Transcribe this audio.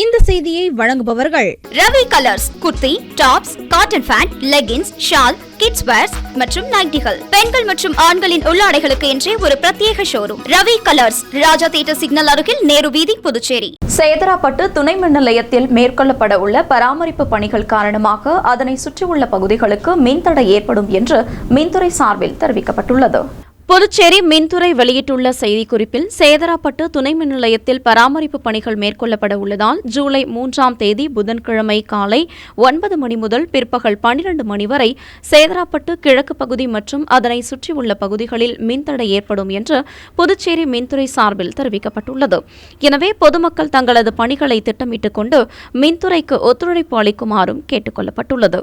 இந்த செய்தியை வழங்குபவர்கள் Ravi Colours kurti tops cotton pant leggings shawl kids wears மற்றும் நைட்டிகள். பெண்கள் மற்றும் ஆண்களின் உள்ளாடைகளுக்கு என்றே ஒரு பிரத்யேக showroom. Ravi Colours Raja theatre signal அருகில் நேரு வீதி புதுச்சேரி. சேதராப்பட்டு துணை மின் நிலையத்தில் மேற்கொள்ளப்பட உள்ள பராமரிப்பு பணிகள் காரணமாக அதனை சுற்றியுள்ள பகுதிகளுக்கு மின்தடை ஏற்படும் என்று மின்துறை சார்பில் தெரிவிக்கப்பட்டுள்ளது. புதுச்சேரி மின்துறை வெளியிட்டுள்ள செய்திக்குறிப்பில் சேதராப்பட்டு துணை மின் நிலையத்தில் பராமரிப்பு பணிகள் மேற்கொள்ளப்பட உள்ளதால் ஜூலை மூன்றாம் தேதி புதன்கிழமை காலை ஒன்பது மணி முதல் பிற்பகல் பனிரண்டு மணி வரை சேதராப்பட்டு கிழக்கு பகுதி மற்றும் அதனை சுற்றியுள்ள பகுதிகளில் மின்தடை ஏற்படும் என்று புதுச்சேரி மின்துறை சார்பில் தெரிவிக்கப்பட்டுள்ளது. எனவே பொதுமக்கள் தங்களது பணிகளை திட்டமிட்டுக் கொண்டு மின்துறைக்கு ஒத்துழைப்பு அளிக்குமாறும் கேட்டுக் கொள்ளப்பட்டுள்ளது.